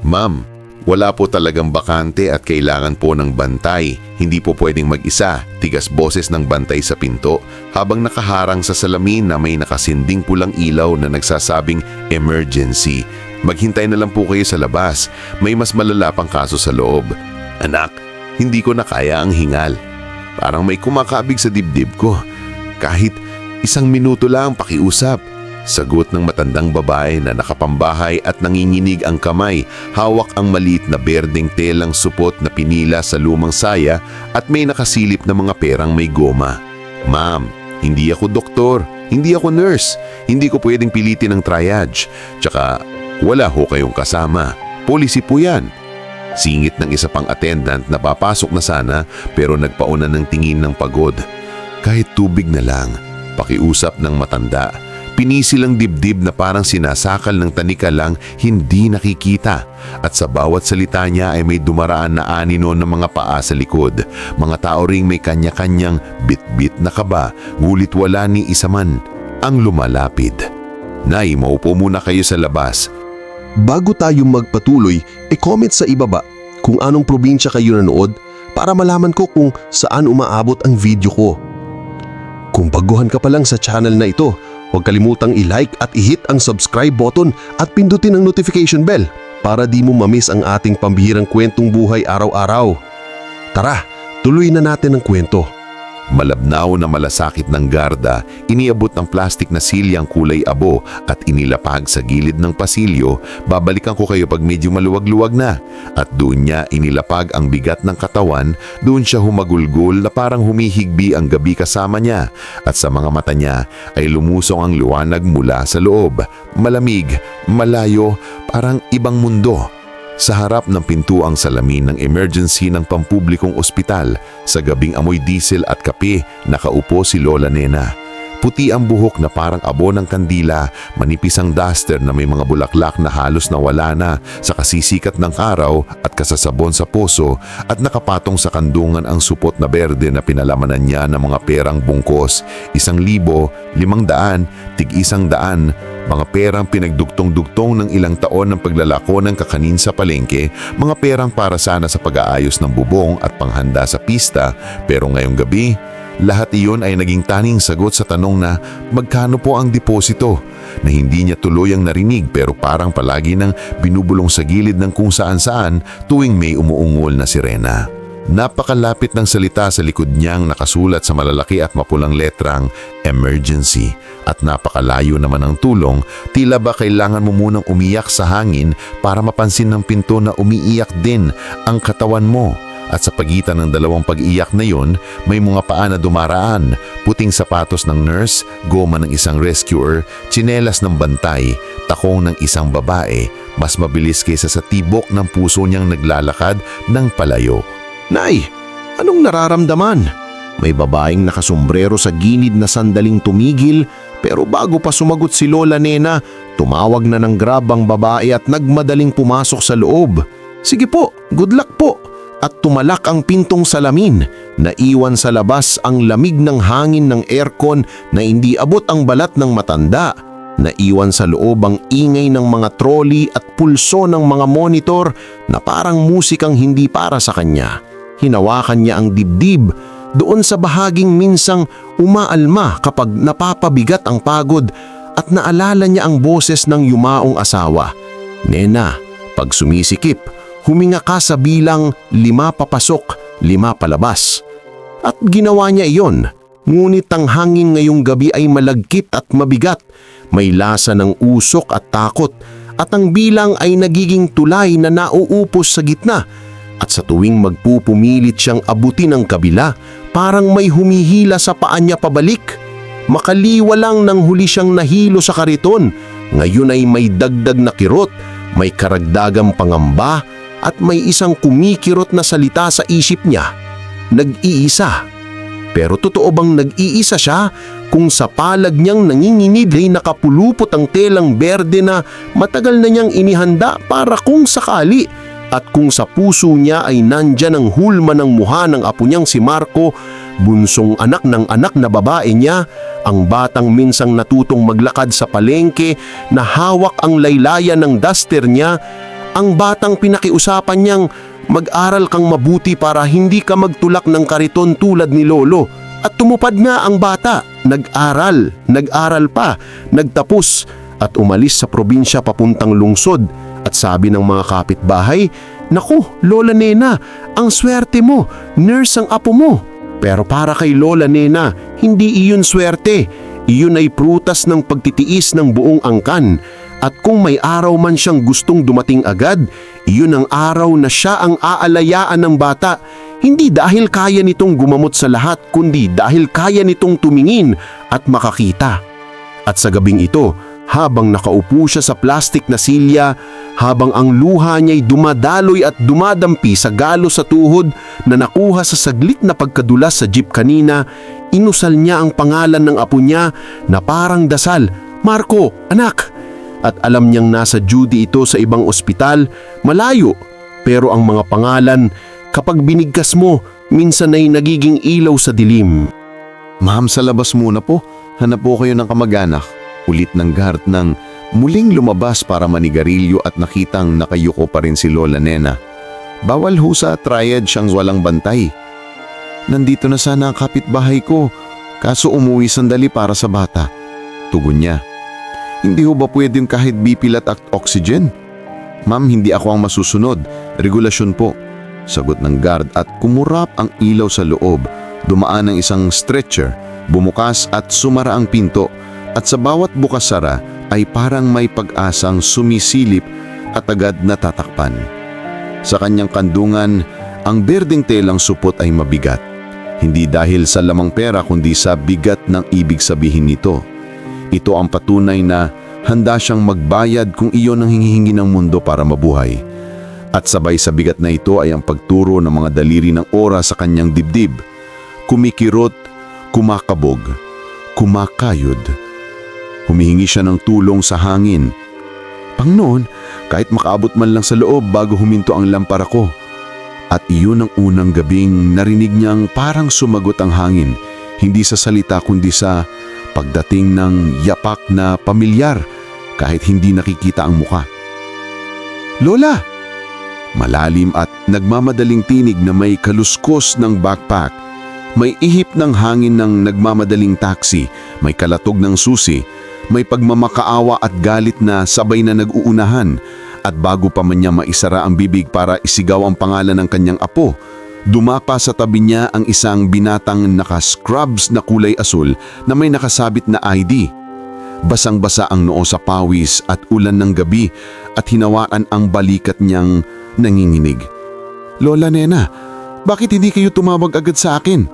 Ma'am, wala po talagang bakante at kailangan po ng bantay. Hindi po pwedeng mag-isa, tigas boses ng bantay sa pinto habang nakaharang sa salamin na may nakasinding pulang ilaw na nagsasabing emergency. Maghintay na lang po kayo sa labas, may mas malala pang kaso sa loob. Anak, hindi ko na kaya ang hingal. Parang may kumakabig sa dibdib ko. Kahit isang minuto lang pakiusap. Sagot ng matandang babae na nakapambahay at nanginginig ang kamay, hawak ang maliit na berdeng telang supot na pinila sa lumang saya at may nakasilip na mga perang may goma. Ma'am, hindi ako doktor, hindi ako nurse, hindi ko pwedeng pilitin ang triage. Tsaka wala ho kayong kasama. Policy po yan. Singit ng isa pang attendant na papasok na sana pero nagpauna ng tingin ng pagod. Kahit tubig na lang, pakiusap ng matanda. Pinisil ang dibdib na parang sinasakal ng tanika lang hindi nakikita. At sa bawat salita niya ay may dumaraan na anino ng mga paa sa likod. Mga tao ring may kanya-kanyang bit-bit na kaba, ngulit wala ni isa man ang lumalapid. Nay, maupo muna kayo sa labas. Bago tayo magpatuloy, e-comment sa ibaba kung anong probinsya kayo nanood para malaman ko kung saan umaabot ang video ko. Kung baguhan ka pa lang sa channel na ito, huwag kalimutang i-like at i-hit ang subscribe button at pindutin ang notification bell para di mo mamiss ang ating pambihirang kwentong buhay araw-araw. Tara, tuloy na natin ang kwento. Malabnaw na malasakit ng garda, iniabot ng plastik na silyang kulay abo at inilapag sa gilid ng pasilyo, babalikan ko kayo pag medyo maluwag-luwag na. At doon niya inilapag ang bigat ng katawan, doon siya humagulgol na parang humihigbi ang gabi kasama niya. At sa mga mata niya ay lumusong ang liwanag mula sa loob. Malamig, malayo, parang ibang mundo. Sa harap ng pintuang salamin ng emergency ng pampublikong ospital, sa gabing amoy diesel at kape, nakaupo si Lola Nena. Puti ang buhok na parang abo ng kandila, manipis ang duster na may mga bulaklak na halos nawala na sa kasisikat ng araw at kasasabon sa poso at nakapatong sa kandungan ang supot na berde na pinalamanan niya ng mga perang bungkos, isang libo, limang daan, tig isang daan, mga perang pinagdugtong-dugtong ng ilang taon ng paglalako ng kakanin sa palengke, mga perang para sana sa pag-aayos ng bubong at panghanda sa pista, pero ngayong gabi, lahat iyon ay naging taning sagot sa tanong na magkano po ang deposito na hindi niya tuluyang narinig pero parang palagi nang binubulong sa gilid ng kung saan-saan tuwing may umuungol na sirena. Napakalapit ng salita sa likod niyang nakasulat sa malalaki at mapulang letrang emergency at napakalayo naman ang tulong, tila ba kailangan mo munang umiyak sa hangin para mapansin ng pinto na umiiyak din ang katawan mo. At sa pagitan ng dalawang pag-iyak na yon, may mga paa na dumaraan, puting sapatos ng nurse, goma ng isang rescuer, tsinelas ng bantay, takong ng isang babae, mas mabilis kaysa sa tibok ng puso niyang naglalakad ng palayo. Nay, anong nararamdaman? May babaeng nakasombrero sa gilid na sandaling tumigil pero bago pa sumagot si Lola Nena, tumawag na ng grab ang babae at nagmadaling pumasok sa loob. Sige po, good luck po. At tumalak ang pintong salamin. Naiwan sa labas ang lamig ng hangin ng aircon na hindi abot ang balat ng matanda. Naiwan sa loob ang ingay ng mga trolley at pulso ng mga monitor na parang musikang hindi para sa kanya. Hinawakan niya ang dibdib doon sa bahaging minsang umaalma kapag napapabigat ang pagod at naalala niya ang boses ng yumaong asawa. Nena, pag sumisikip, huminga ka sa bilang lima papasok, lima palabas. At ginawa niya iyon, ngunit ang hangin ngayong gabi ay malagkit at mabigat, may lasa ng usok at takot, at ang bilang ay nagiging tulay na nauupos sa gitna. At sa tuwing magpupumilit siyang abutin ang kabila, parang may humihila sa paa niya pabalik. Makaliwa lang nang huli siyang nahilo sa kariton. Ngayon ay may dagdag na kirot, may karagdagang pangamba, at may isang kumikirot na salita sa isip niya. Nag-iisa. Pero totoo bang nag-iisa siya kung sa palag niyang nanginginid ay nakapulupot ang telang berde na matagal na niyang inihanda para kung sakali at kung sa puso niya ay nandyan ang hulma ng muha ng apo niyang si Marco, bunsong anak ng anak na babae niya, ang batang minsang natutong maglakad sa palengke na hawak ang laylayan ng duster niya Ang batang pinakiusapan niyang mag-aral kang mabuti para hindi ka magtulak ng kariton tulad ni Lolo. At tumupad nga ang bata. Nag-aral, nag-aral pa, nagtapos at umalis sa probinsya papuntang lungsod. At sabi ng mga kapitbahay, Naku, Lola Nena, ang swerte mo, nurse ang apo mo. Pero para kay Lola Nena, hindi iyon swerte. Iyon ay prutas ng pagtitiis ng buong angkan. At kung may araw man siyang gustong dumating agad, iyon ang araw na siya ang aalayaan ng bata. Hindi dahil kaya nitong gumamot sa lahat, kundi dahil kaya nitong tumingin at makakita. At sa gabing ito, habang nakaupo siya sa plastik na silya, habang ang luha niya'y dumadaloy at dumadampi sa galo sa tuhod na nakuha sa saglit na pagkadulas sa jeep kanina, inusal niya ang pangalan ng apo niya na parang dasal, Marco, anak! At alam niyang nasa duty ito sa ibang ospital, malayo. Pero ang mga pangalan, kapag binigkas mo, minsan ay nagiging ilaw sa dilim. Ma'am, sa labas muna po. Hanap po kayo ng kamag-anak. Ulit ng guard nang muling lumabas para manigarilyo at nakitang nakayuko pa rin si Lola Nena. Bawal ho sa triad siyang walang bantay. Nandito na sana ang kapitbahay ko, kaso umuwi sandali para sa bata. Tugon niya. Hindi ho ba pwedeng kahit bipilat at oxygen? Ma'am, hindi ako ang masusunod. Regulasyon po. Sagot ng guard at kumurap ang ilaw sa loob. Dumaan ang isang stretcher, bumukas at sumara ang pinto at sa bawat bukas-sara ay parang may pag-asang sumisilip at agad natatakpan. Sa kanyang kandungan, ang berdeng telang supot ay mabigat. Hindi dahil sa lamang pera kundi sa bigat ng ibig sabihin nito. Ito ang patunay na handa siyang magbayad kung iyon ang hinihingi ng mundo para mabuhay. At sabay sa bigat na ito ay ang pagturo ng mga daliri ng oras sa kanyang dibdib. Kumikirot, kumakabog, kumakayod. Humihingi siya ng tulong sa hangin. Pangnoon, kahit makaabot man lang sa loob bago huminto ang lampara ko. At iyon ang unang gabing narinig niyang parang sumagot ang hangin, hindi sa salita kundi sa pagdating ng yapak na pamilyar kahit hindi nakikita ang muka. Lola! Malalim at nagmamadaling tinig na may kaluskos ng backpack. May ihip ng hangin ng nagmamadaling taxi, may kalatog ng susi, may pagmamakaawa at galit na sabay na nag-uunahan at bago pa man niya maisara ang bibig para isigaw ang pangalan ng kanyang apo, dumapa sa tabi niya ang isang binatang naka-scrubs na kulay asul na may nakasabit na ID. Basang-basa ang noo sa pawis at ulan ng gabi at hinawaan ang balikat niyang nanginginig. Lola Nena, bakit hindi kayo tumawag agad sa akin?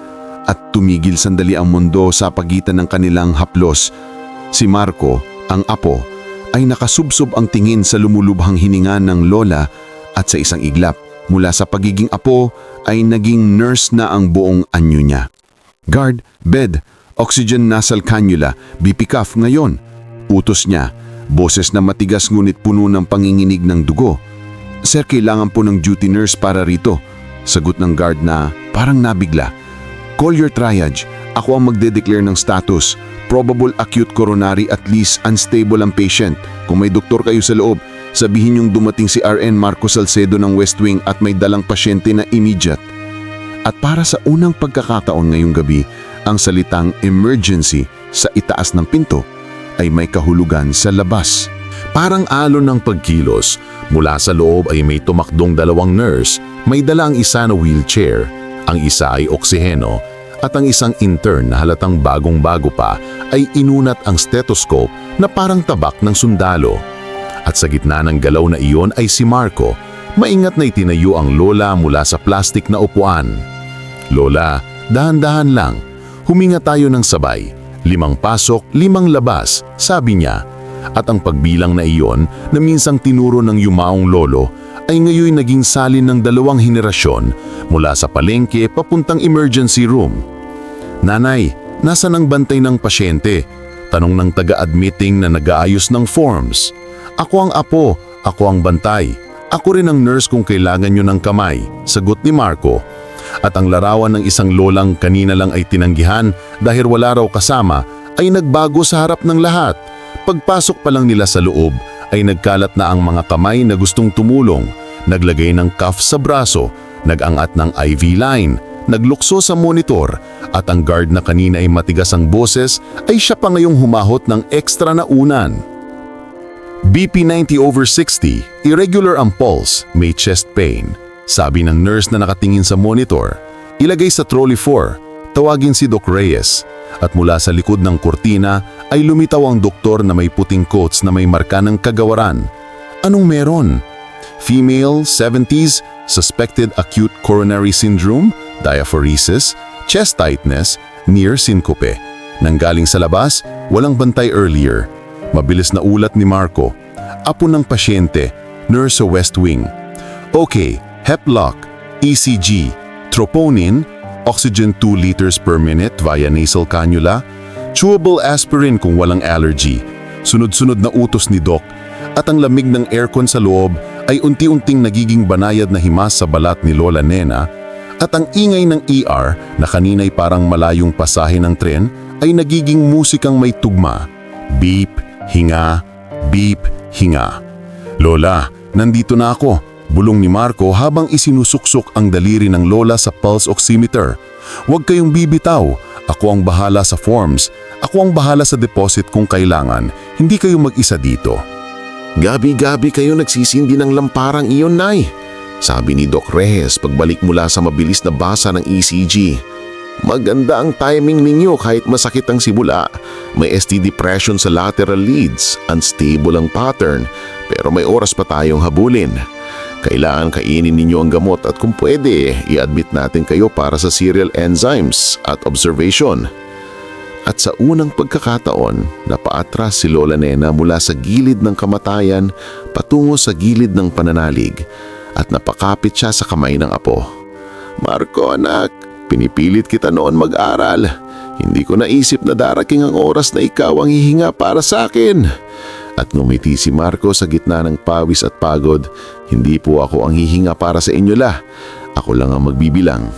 At tumigil sandali ang mundo sa pagitan ng kanilang haplos. Si Marco, ang apo, ay nakasubsob ang tingin sa lumulubhang hininga ng lola at sa isang iglap mula sa pagiging apo ay naging nurse na ang buong anyo niya. Guard, bed, oxygen nasal cannula, BP cuff ngayon. Utos niya, boses na matigas ngunit puno ng panginginig ng dugo. Sir, kailangan po ng duty nurse para rito. Sagot ng guard na parang nabigla. Call your triage. Ako ang magde-declare ng status. Probable acute coronary at least unstable ang patient. Kung may doktor kayo sa loob, sabihin yung dumating si RN Marco Salcedo ng West Wing at may dalang pasyente na immediate. At para sa unang pagkakataon ngayong gabi, ang salitang emergency sa itaas ng pinto ay may kahulugan sa labas. Parang alon ng pagkilos, mula sa loob ay may tumakdong dalawang nurse, may dala ang isa na wheelchair, ang isa ay oksiheno, at ang isang intern na halatang bagong-bago pa ay inunat ang stethoscope na parang tabak ng sundalo. At sa gitna ng galaw na iyon ay si Marco, maingat na itinayo ang lola mula sa plastik na upuan. Lola, dahan-dahan lang, huminga tayo ng sabay. Limang pasok, limang labas, sabi niya. At ang pagbilang na iyon na minsang tinuro ng yumaong lolo ay ngayon naging salin ng dalawang henerasyon mula sa palengke papuntang emergency room. Nanay, nasa ang bantay ng pasyente? Tanong ng taga-admitting na nag-aayos ng forms. Ako ang apo, ako ang bantay. Ako rin ang nurse kung kailangan nyo ng kamay, sagot ni Marco. At ang larawan ng isang lolang kanina lang ay tinanggihan dahil wala raw kasama ay nagbago sa harap ng lahat. Pagpasok pa lang nila sa loob ay nagkalat na ang mga kamay na gustong tumulong, naglagay ng cuff sa braso, nagangat ng IV line, naglukso sa monitor, at ang guard na kanina ay matigas ang boses ay siya pa ngayong humahot ng ekstra na unan. BP 90 over 60, irregular ang pulse, may chest pain. Sabi ng nurse na nakatingin sa monitor, ilagay sa trolley 4, tawagin si Doc Reyes. At mula sa likod ng kurtina ay lumitaw ang doktor na may puting coats na may marka ng kagawaran. Anong meron? Female, 70s, suspected acute coronary syndrome, diaphoresis, chest tightness, near syncope. Nanggaling sa labas, walang bantay earlier. Mabilis na ulat ni Marco. Apo ng pasyente, nurse sa West Wing. Okay, Heplock, ECG, troponin, oxygen 2 liters per minute via nasal cannula, chewable aspirin kung walang allergy, sunod-sunod na utos ni Doc, at ang lamig ng aircon sa loob ay unti-unting nagiging banayad na himas sa balat ni Lola Nena at ang ingay ng ER na kanina'y parang malayong pasahe ng tren ay nagiging musikang may tugma. Beep, hinga, beep, hinga. Lola, nandito na ako. Bulong ni Marco habang isinusuksok ang daliri ng lola sa pulse oximeter. Huwag kayong bibitaw. Ako ang bahala sa forms. Ako ang bahala sa deposit kung kailangan. Hindi kayo mag-isa dito. Gabi-gabi kayo nagsisindi ng lamparang iyon, Nay. Sabi ni Doc Reyes pagbalik mula sa mabilis na basa ng ECG. Maganda ang timing ninyo kahit masakit ang simula. May ST depression sa lateral leads, unstable ang pattern, pero may oras pa tayong habulin. Kailangan kainin ninyo ang gamot at kung pwede, i-admit natin kayo para sa serial enzymes at observation. At sa unang pagkakataon, napaatras si Lola Nena mula sa gilid ng kamatayan patungo sa gilid ng pananalig at napakapit siya sa kamay ng apo. Marco anak, pinipilit kita noon mag-aral. Hindi ko naisip na darating ang oras na ikaw ang hihinga para sa akin. At ngumiti si Marco sa gitna ng pawis at pagod. Hindi po ako ang hihinga para sa inyo la. Ako lang ang magbibilang.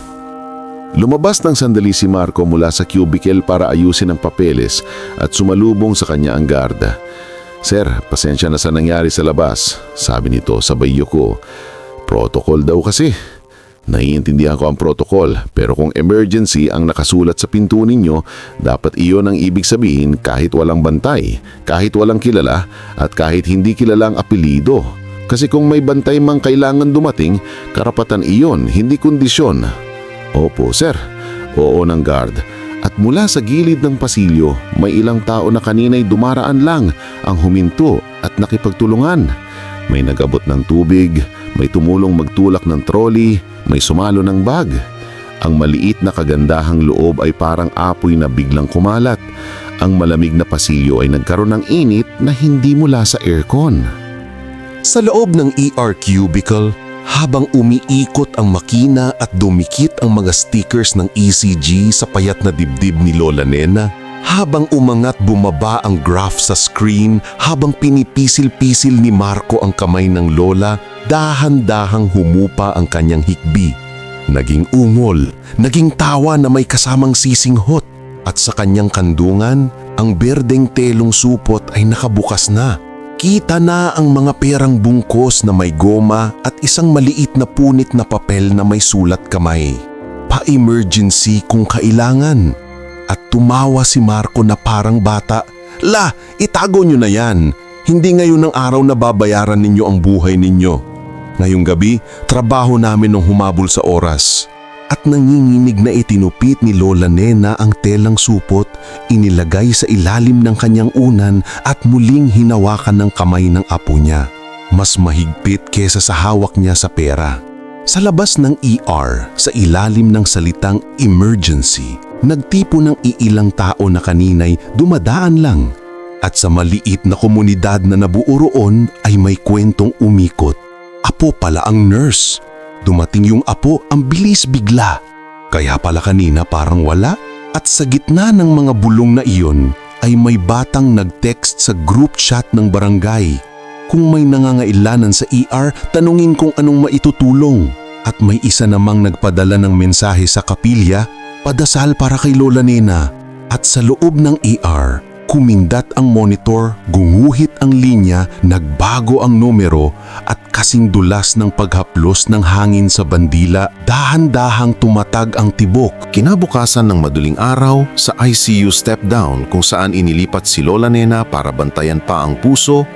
Lumabas ng sandali si Marco mula sa cubicle para ayusin ang papeles at sumalubong sa kanya ang garda. Sir, pasensya na sa nangyari sa labas, sabi nito sa bayo ko. Protocol daw kasi. Naiintindihan ko ang protocol pero kung emergency ang nakasulat sa pinto ninyo, dapat iyon ang ibig sabihin kahit walang bantay, kahit walang kilala at kahit hindi kilala ang apelido. Kasi kung may bantay mang kailangan dumating, karapatan iyon, hindi kondisyon. Opo, sir. Oo ng guard. At mula sa gilid ng pasilyo, may ilang tao na kanina'y dumaraan lang ang huminto at nakipagtulungan. May nagabot ng tubig, may tumulong magtulak ng trolley, may sumalo ng bag. Ang maliit na kagandahang loob ay parang apoy na biglang kumalat. Ang malamig na pasilyo ay nagkaroon ng init na hindi mula sa aircon. Sa loob ng ER cubicle, habang umiikot ang makina at dumikit ang mga stickers ng ECG sa payat na dibdib ni Lola Nena, habang umangat bumaba ang graph sa screen, habang pinipisil-pisil ni Marco ang kamay ng Lola, dahan-dahang humupa ang kanyang hikbi. Naging ungol, naging tawa na may kasamang sisinghot, at sa kanyang kandungan, ang berdeng telong supot ay nakabukas na. Kita na ang mga perang bungkos na may goma at isang maliit na punit na papel na may sulat kamay. Pa-emergency kung kailangan. At tumawa si Marco na parang bata. La, itago nyo na yan. Hindi ngayon ang araw na babayaran ninyo ang buhay ninyo. Ngayong gabi, trabaho namin nung humabol sa oras. At nanginginig na itinupit ni Lola Nena ang telang supot, inilagay sa ilalim ng kanyang unan at muling hinawakan ng kamay ng apo niya. Mas mahigpit kesa sa hawak niya sa pera. Sa labas ng ER, sa ilalim ng salitang emergency, nagtipo ng iilang tao na kaninay dumadaan lang. At sa maliit na komunidad na nabuo roon ay may kwentong umikot. Apo pala ang nurse. Dumating yung apo ang bilis bigla. Kaya pala kanina parang wala. At sa gitna ng mga bulong na iyon ay may batang nag-text sa group chat ng barangay. Kung may nangangailanan sa ER, tanungin kung anong maitutulong. At may isa namang nagpadala ng mensahe sa kapilya, padasal para kay Lola Nena. At sa loob ng ER, Kumindat ang monitor, gunguhit ang linya, nagbago ang numero at kasing dulas ng paghaplos ng hangin sa bandila, dahan-dahang tumatag ang tibok. Kinabukasan ng maduling araw sa ICU step down kung saan inilipat si Lola Nena para bantayan pa ang puso,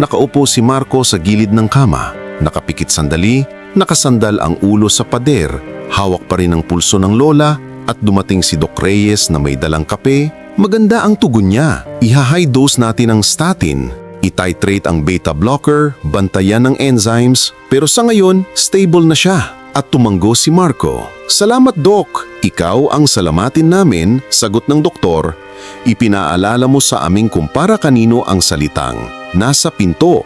nakaupo si Marco sa gilid ng kama. Nakapikit sandali, nakasandal ang ulo sa pader, hawak pa rin ang pulso ng Lola at dumating si Doc Reyes na may dalang kape. Maganda ang tugon niya. Iha-high dose natin ang statin. I-titrate ang beta blocker, bantayan ng enzymes, pero sa ngayon, stable na siya. At tumanggo si Marco. Salamat Doc, ikaw ang salamatin namin, sagot ng doktor. Ipinaalala mo sa aming kumpara kanino ang salitang, nasa pinto.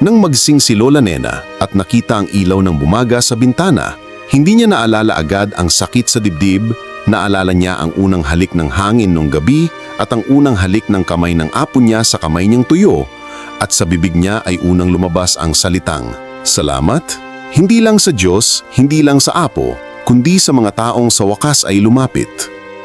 Nang magsing si Lola Nena at nakita ang ilaw ng bumaga sa bintana, hindi niya naalala agad ang sakit sa dibdib, naalala niya ang unang halik ng hangin nung gabi at ang unang halik ng kamay ng apo niya sa kamay niyang tuyo at sa bibig niya ay unang lumabas ang salitang, Salamat? Hindi lang sa Diyos, hindi lang sa apo, kundi sa mga taong sa wakas ay lumapit.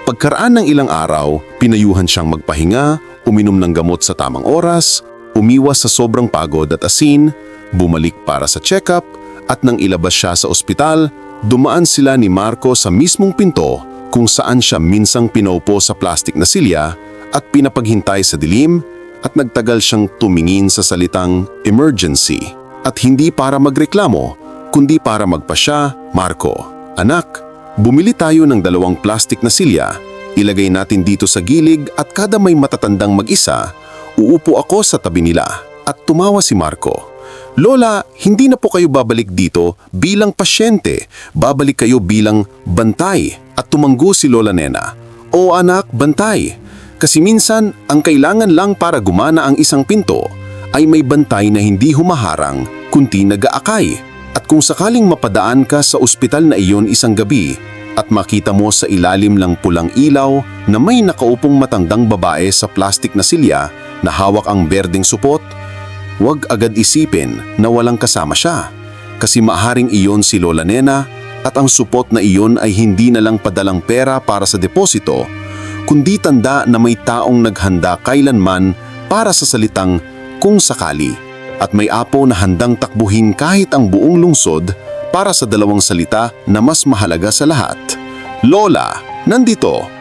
Pagkaraan ng ilang araw, pinayuhan siyang magpahinga, uminom ng gamot sa tamang oras, umiwas sa sobrang pagod at asin, bumalik para sa check-up, at nang ilabas siya sa ospital, dumaan sila ni Marco sa mismong pinto kung saan siya minsang pinaupo sa plastik na silya at pinapaghintay sa dilim at nagtagal siyang tumingin sa salitang emergency. At hindi para magreklamo, kundi para magpasya, Marco, anak, bumili tayo ng dalawang plastik na silya, ilagay natin dito sa gilig at kada may matatandang mag-isa, uupo ako sa tabi nila. At tumawa si Marco. Lola, hindi na po kayo babalik dito bilang pasyente. Babalik kayo bilang bantay. At tumanggo si Lola Nena. O anak, bantay. Kasi minsan, ang kailangan lang para gumana ang isang pinto ay may bantay na hindi humaharang kundi nag-aakay. At kung sakaling mapadaan ka sa ospital na iyon isang gabi at makita mo sa ilalim ng pulang ilaw na may nakaupong matandang babae sa plastik na silya na hawak ang berdeng supot, huwag agad isipin na walang kasama siya. Kasi maaring iyon si Lola Nena at ang supot na iyon ay hindi na lang padalang pera para sa deposito, kundi tanda na may taong naghanda kailanman para sa salitang kung sakali at may apo na handang takbuhin kahit ang buong lungsod para sa dalawang salita na mas mahalaga sa lahat. Lola, nandito